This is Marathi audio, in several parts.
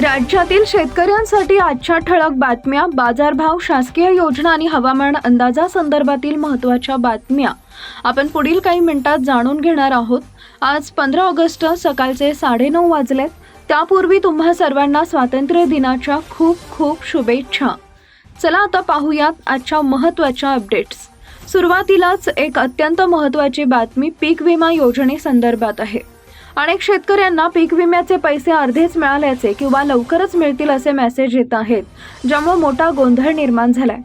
राज्यातील शेतकऱ्यांसाठी आजच्या ठळक बातम्या बाजारभाव शासकीय योजना आणि हवामान अंदाजासंदर्भातील महत्त्वाच्या बातम्या. आपण पुढील काही मिनिटात जाणून घेणार आहोत. आज पंधरा ऑगस्ट सकाळचे साडेनऊ वाजलेत. त्यापूर्वी तुम्हा सर्वांना स्वातंत्र्य दिनाच्या खूप खूप शुभेच्छा. चला आता पाहूयात आजच्या महत्त्वाच्या अपडेट्स सुरुवातीलाच एक अत्यंत महत्त्वाची बातमी पीक विमा योजनेसंदर्भात आहे. अनेक शेतकऱ्यांना पीक विम्याचे पैसे अर्धेच मिळाल्याचे किंवा लवकरच मिळतील असे मेसेज येत आहेत ज्यामुळे मोठा गोंधळ निर्माण झालाय.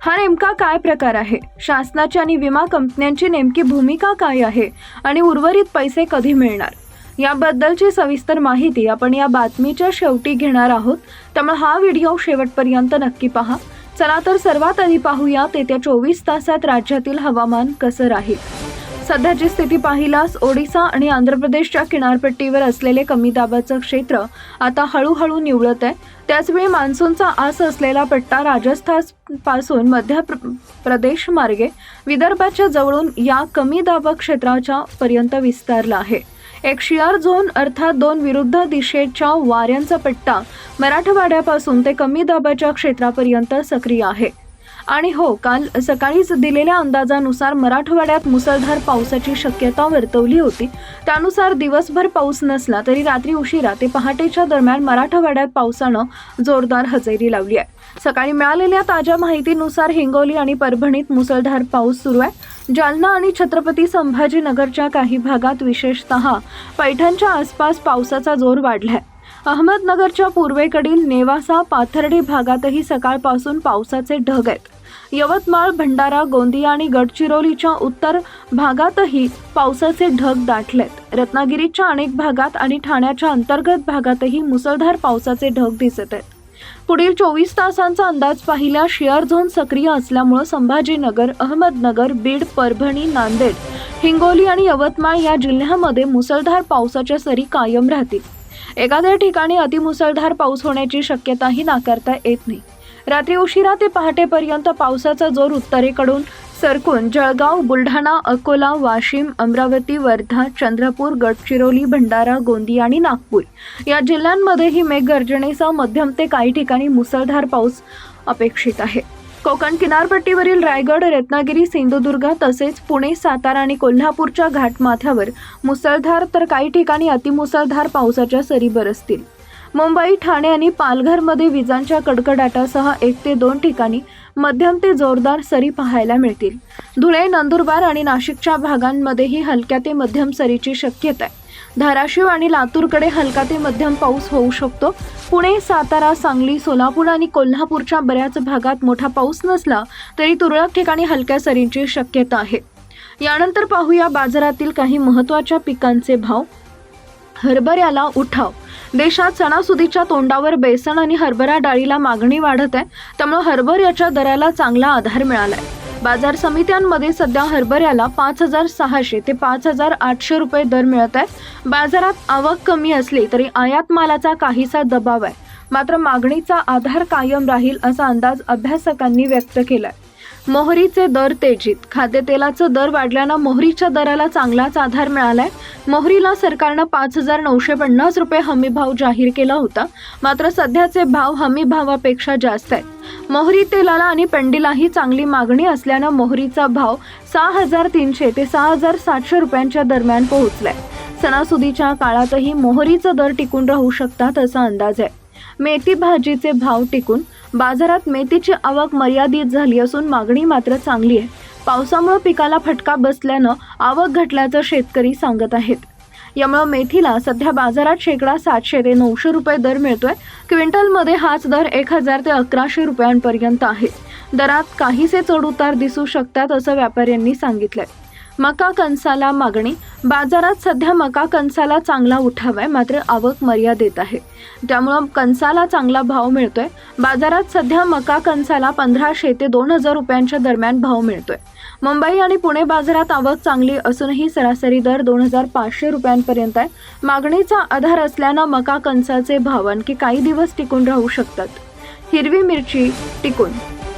हा नेमका काय प्रकार आहे? शासनाची आणि विमा कंपन्यांची नेमकी भूमिका काय आहे? आणि उर्वरित पैसे कधी मिळणार? याबद्दलची सविस्तर माहिती आपण या बातमीच्या शेवटी घेणार आहोत. त्यामुळे हा व्हिडिओ शेवटपर्यंत नक्की पहा. चला तर सर्वात आधी पाहूया येत्या चोवीस तासात राज्यातील हवामान कसं राहील. सध्याची स्थिती पाहिल्यास ओडिसा आणि आंध्र प्रदेशच्या किनारपट्टीवर असलेले कमी दाबाचं क्षेत्र आता हळूहळू निवळत आहे त्याचवेळी मान्सूनचा आस असलेला पट्टा राजस्थानपासून मध्य प्र- प्रदेश मार्गे विदर्भाच्या जवळून या कमी दाबा क्षेत्राच्या पर्यंत विस्तारला आहे. एक शियार झोन अर्थात दोन विरुद्ध दिशेच्या वाऱ्यांचा पट्टा मराठवाड्यापासून ते कमी दाबाच्या क्षेत्रापर्यंत सक्रिय आहे. आणि हो काल सकाळीच दिलेल्या अंदाजानुसार मराठवाड्यात मुसळधार पावसाची शक्यता वर्तवली होती. त्यानुसार दिवसभर पाऊस नसला तरी रात्री उशिरा ते पहाटेच्या दरम्यान मराठवाड्यात पावसानं जोरदार हजेरी लावली आहे. सकाळी मिळालेल्या ताज्या माहितीनुसार हिंगोली आणि परभणीत मुसळधार पाऊस सुरू आहे. जालना आणि छत्रपती संभाजीनगरच्या काही भागात विशेषतः पैठणच्या आसपास पावसाचा जोर वाढलाय. अहमदनगरच्या पूर्वेकडील नेवासा पाथर्डी भागातही सकाळपासून पावसाचे ढग आहेत. यवतमाळ भंडारा गोंदिया आणि गडचिरोलीच्या उत्तर भागातही पावसाचे ढग दाटलेत. रत्नागिरीच्या अनेक भागात आणि ठाण्याच्या अंतर्गत भागातही मुसळधार पावसाचे ढग दिसत आहेत. पुढील चोवीस तासांचा अंदाज पाहिल्यास शेअर झोन सक्रिय असल्यामुळं संभाजीनगर अहमदनगर बीड परभणी नांदेड हिंगोली आणि यवतमाळ या जिल्ह्यामध्ये मुसळधार पावसाच्या सरी कायम राहतील. एखाद्या ठिकाणी अतिमुसळधार पाऊस होण्याची शक्यताही नाकारता येत नाही. रात्री उशिरा ते पहाटेपर्यंत पावसाचा जोर उत्तरेकडून सरकून जळगाव बुलढाणा अकोला वाशिम अमरावती वर्धा चंद्रपूर गडचिरोली भंडारा गोंदिया आणि नागपूर या जिल्ह्यांमध्येही मेघगर्जनेसह मध्यम ते काही ठिकाणी मुसळधार पाऊस अपेक्षित आहे. कोकण किनारपट्टीवरील रायगड रत्नागिरी सिंधुदुर्ग तसेच पुणे सातारा आणि कोल्हापूरच्या घाटमाथ्यावर मुसळधार तर काही ठिकाणी अतिमुसळधार पावसाच्या सरी बरसतील. मुंबई ठाणे आणि पालघरमध्ये विजांच्या कडकडाटासह एक ते दोन ठिकाणी मध्यम ते जोरदार सरी पाहायला मिळतील. धुळे नंदुरबार आणि नाशिकच्या भागांमध्येही हलक्या ते मध्यम सरीची शक्यता आहे. धाराशिव आणि लातूरकडे हलका ते मध्यम पाऊस होऊ शकतो. पुणे सातारा सांगली सोलापूर आणि कोल्हापूरच्या बऱ्याच भागात मोठा पाऊस नसला तरी तुरळक ठिकाणी हलक्या सरींची शक्यता आहे. यानंतर पाहूया बाजारातील काही महत्त्वाच्या पिकांचे भाव. हरभऱ्याला उठाव. देशात सणासुदीच्या तोंडावर बेसन आणि हरभरा डाळीला मागणी वाढत आहे त्यामुळे हरभऱ्याच्या दराला चांगला आधार मिळालाय. बाजार समित्यांमध्ये सध्या हरभऱ्याला पाच हजार सहाशे ते पाच हजार आठशे रुपये दर मिळत आहे. बाजारात आवक कमी असली तरी आयात मालाचा काहीसा दबाव आहे. मात्र मागणीचा आधार कायम राहील असा अंदाज अभ्यासकांनी व्यक्त केलाय. मोहरीचे दर तेजीत. खाद्यतेलाचं दर वाढल्यानं मोहरीच्या दराला चांगलाच आधार मिळालाय. मोहरीला सरकारनं पाच हजार नऊशे पन्नास रुपये हमीभाव जाहीर केला होता. मात्र सध्याचे भाव हमी भावापेक्षा जास्त आहेत. मोहरी तेलाला आणि पेंडीलाही चांगली मागणी असल्यानं मोहरीचा भाव सहा हजार तीनशे ते सहा हजार सातशे रुपयांच्या दरम्यान पोहोचलाय. सणासुदीच्या काळातही मोहरीचा दर टिकून राहू शकतात असा अंदाज आहे. मेथी भाजीचे भाव टिकून बाजारात मेथीची आवक मर्यादित झाली असून मागणी मात्र चांगली आहे. पावसामुळे पिकाला फटका बसल्यानं आवक घटल्याचं शेतकरी सांगत आहेत. यामुळं मेथीला सध्या बाजारात शेकडा सातशे ते नऊशे रुपये दर मिळतोय. क्विंटलमध्ये हाच दर एक हजार ते अकराशे रुपयांपर्यंत आहे. दरात काहीसे चढउतार दिसू शकतात असं व्यापाऱ्यांनी सांगितलंय. मका कणसाला मागणी बाजारात सध्या मका कणसाला चांगला उठाव आहे मात्र आवक मर्यादित आहे. त्यामुळं कणसाला चांगला भाव मिळतोय. बाजारात सध्या मका कणसाला पंधराशे ते दोन हजार रुपयांच्या दरम्यान भाव मिळतोय. मुंबई आणि पुणे बाजारात आवक चांगली असूनही सरासरी दर दोन हजार पाचशे रुपयांपर्यंत आहे. मागणीचा आधार असल्यानं मका कणसाचे भाव आणखी काही दिवस टिकून राहू शकतात. हिरवी मिरची टिकून.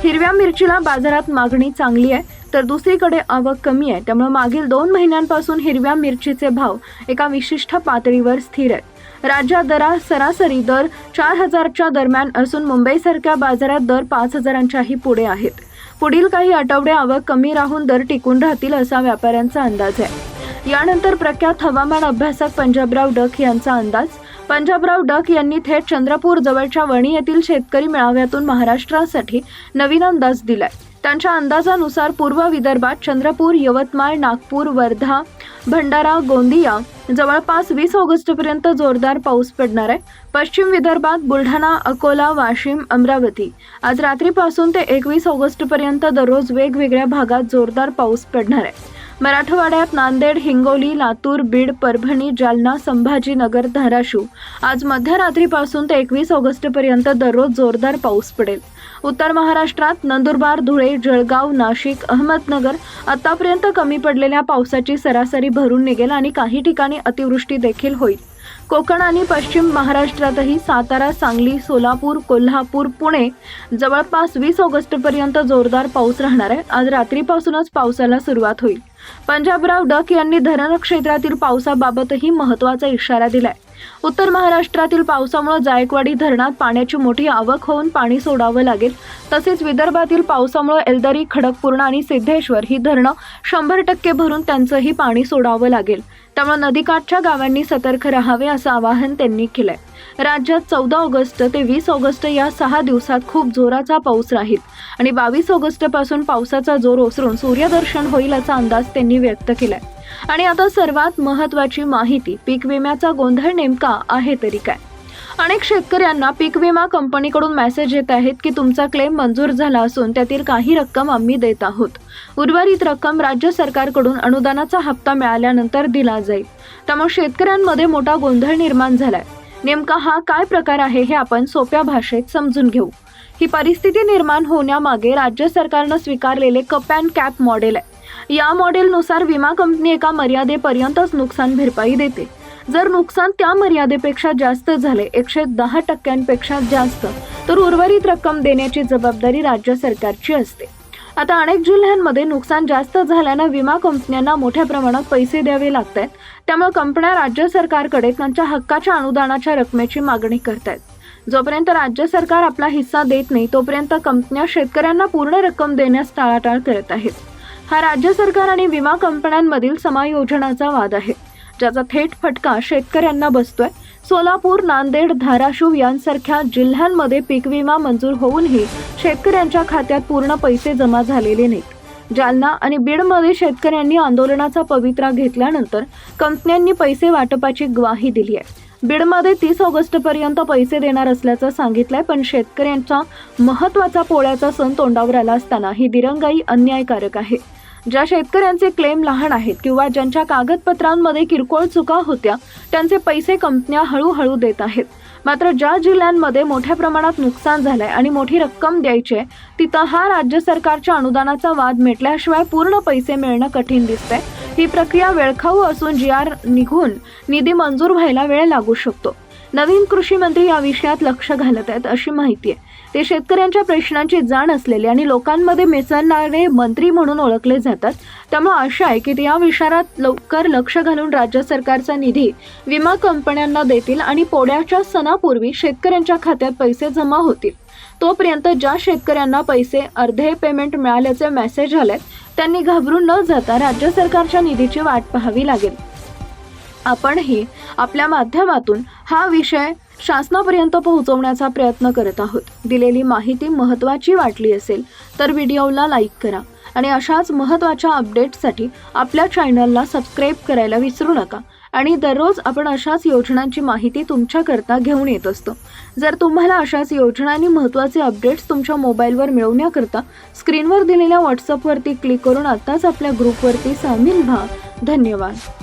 हिरव्या मिरचीला बाजारात मागणी चांगली आहे. तर दुसरीकडे आवक कमी आहे. त्यामुळे मागील दोन महिन्यांपासून हिरव्या मिरचीचे भाव एका विशिष्ट पातळीवर स्थिर आहेत. राज्यात दरा सरासरी दर चार हजारच्या दरम्यान असून मुंबईसारख्या बाजारात दर पाच हजारांच्याही पुढे आहेत. पुढील काही आठवडे आवक कमी राहून दर टिकून राहतील असा व्यापाऱ्यांचा अंदाज आहे. यानंतर प्रख्यात हवामान अभ्यासक पंजाबराव डक यांचा अंदाज. पंजाबराव डक यांनी थेट चंद्रपूर जवळच्या वणी येथील शेतकरी मेळाव्यातून महाराष्ट्रासाठी नवीन अंदाज दिलाय. त्यांच्या अंदाजानुसार पूर्व विदर्भात चंद्रपूर यवतमाळ नागपूर वर्धा भंडारा गोंदिया जवळपास वीस ऑगस्टपर्यंत जोरदार पाऊस पडणार आहे. पश्चिम विदर्भात बुलढाणा अकोला वाशिम अमरावती आज रात्रीपासून ते एकवीस ऑगस्टपर्यंत दररोज वेगवेगळ्या भागात जोरदार पाऊस पडणार आहे. मराठवाड्यात नांदेड हिंगोली लातूर बीड परभणी जालना संभाजीनगर धाराशिव आज मध्यरात्रीपासून ते एकवीस ऑगस्टपर्यंत दररोज जोरदार पाऊस पडेल. उत्तर महाराष्ट्रात नंदुरबार धुळे जळगाव नाशिक अहमदनगर आतापर्यंत कमी पडलेल्या पावसाची सरासरी भरून निघेल आणि काही ठिकाणी अतिवृष्टी देखील होईल. कोकण आणि पश्चिम महाराष्ट्रातही सातारा सांगली सोलापूर कोल्हापूर पुणे जवळपास वीस ऑगस्टपर्यंत जोरदार पाऊस राहणार आहे. आज रात्रीपासूनच पावसाला सुरुवात होईल. पंजाबराव डक यांनी धरण क्षेत्रातील पावसाबाबतही महत्त्वाचा इशारा दिलाय. उत्तर महाराष्ट्रातील पावसामुळे जायकवाडी धरणात पाण्याची मोठी आवक होऊन पाणी सोडावं लागेल. तसेच विदर्भातील पावसामुळे एलदरी खडकपूर्णा आणि सिद्धेश्वर ही धरणं शंभर टक्के भरून त्यांचंही पाणी सोडावं लागेल. त्यामुळे नदीकाठच्या गावांनी सतर्क राहावे असं आवाहन त्यांनी केलंय. राज्यात चौदा ऑगस्ट ते वीस ऑगस्ट या सहा दिवसात खूप जोराचा पाऊस राहील आणि बावीस ऑगस्टपासून पावसाचा जोर ओसरून सूर्यदर्शन होईल असा अंदाज त्यांनी व्यक्त केलाय. आणि आता सर्वात महत्त्वाची माहिती पीक विम्याचा गोंधळ नेमका आहे तरी काय? अनेक शेतकऱ्यांना पीक विमा कंपनीकडून मेसेज येत आहेत की तुमचा क्लेम मंजूर झाला असून त्यातील काही रक्कम आम्ही देत आहोत. उर्वरित रक्कम राज्य सरकारकडून अनुदानाचा हप्ता मिळाल्यानंतर दिला जाईल. त्यामुळे शेतकऱ्यांमध्ये मोठा गोंधळ निर्माण झालाय. नेमका हा काय प्रकार आहे हे आपण सोप्या भाषेत समजून घेऊ. ही परिस्थिती निर्माण होण्यामागे राज्य सरकारनं स्वीकारलेले कप अँड कॅप मॉडेल आहे. या मॉडेलनुसार विमा कंपनी एका मर्यादेपर्यंतच नुकसान भरपाई देते. जर नुकसान त्या मर्यादेपेक्षा जास्त झाले एकशे दहा टक्क्यांपेक्षा जास्त तर उर्वरित रक्कम देण्याची जबाबदारी राज्य सरकारची असते. आता अनेक जिल्ह्यांमध्ये नुकसान जास्त झाल्यानं विमा कंपन्यांना मोठ्या प्रमाणात पैसे द्यावे लागत आहेत त्यामुळे कंपन्या राज्य सरकारकडे त्यांच्या हक्काच्या अनुदानाच्या रकमेची मागणी करत आहेत जोपर्यंत राज्य सरकार आपला हिस्सा देत नाही तोपर्यंत कंपन्या शेतकऱ्यांना पूर्ण रक्कम देण्यास टाळाटाळ करत आहेत. हा राज्य सरकार आणि विमा कंपन्यांमधील समायोजनाचा वाद आहे. ज्याचा थेट फटका शेतकऱ्यांना बसतोय. सोलापूर नांदेड धाराशिव यांसारख्या जिल्ह्यांमध्ये पीक विमा मंजूर होऊनही शेतकऱ्यांच्या खात्यात पूर्ण पैसे जमा झालेले नाहीत. जालना आणि बीडमध्ये शेतकऱ्यांनी आंदोलनाचा पवित्रा घेतल्यानंतर कंपन्यांनी पैसे वाटपाची ग्वाही दिली आहे. बीडमध्ये तीस ऑगस्टपर्यंत पैसे देणार असल्याचं सांगितलंय पण शेतकऱ्यांचा महत्त्वाचा पोळ्याचा सण तोंडावर आला असताना ही दिरंगाई अन्यायकारक आहे. ज्या शेतकऱ्यांचे क्लेम लहान आहेत किंवा ज्यांच्या कागदपत्रांमध्ये किरकोळ चुका होत्या त्यांचे पैसे कंपन्या हळूहळू देत आहेत. मात्र ज्या जिल्ह्यांमध्ये मोठ्या प्रमाणात नुकसान झालंय आणि मोठी रक्कम द्यायची आहे तिथं हा राज्य सरकारच्या अनुदानाचा वाद मिटल्याशिवाय पूर्ण पैसे मिळणं कठीण दिसतंय. ही प्रक्रिया वेळखाऊ असून जी आर निघून निधी मंजूर व्हायला वेळ लागू शकतो. नवीन कृषी मंत्री या विषयात लक्ष घालत आहेत अशी माहिती आहे. ते शेतकऱ्यांच्या प्रश्नांची जाण असलेले आणि लोकांमध्ये मिसळणारे मंत्री म्हणून ओळखले जातात. त्यामुळे आशा आहे की ते या विषयात लवकर लक्ष घालून राज्य सरकारचा निधी विमा कंपन्यांना देतील आणि पोळ्याच्या सणापूर्वी शेतकऱ्यांच्या खात्यात पैसे जमा होतील. तोपर्यंत ज्या शेतकऱ्यांना पैसे अर्धे पेमेंट मिळाल्याचे मेसेज आलेत त्यांनी घाबरून न जाता राज्य सरकारच्या निधीची वाट पाहावी लागेल. आपणही आपल्या माध्यमातून हा विषय शासनापर्यंत पोहोचवण्याचा प्रयत्न करत आहोत. दिलेली माहिती महत्त्वाची वाटली असेल तर व्हिडिओला लाईक करा आणि अशाच महत्त्वाच्या अपडेट्ससाठी आपल्या चॅनलला सबस्क्राईब करायला विसरू नका आणि दररोज आपण अशाच योजनांची माहिती तुमच्याकरता घेऊन येत असतो. जर तुम्हाला अशाच योजना आणि महत्त्वाचे अपडेट्स तुमच्या मोबाईलवर मिळवण्याकरता स्क्रीनवर दिलेल्या व्हॉट्सअपवरती क्लिक करून आत्ताच आपल्या ग्रुपवरती सामील व्हा. धन्यवाद.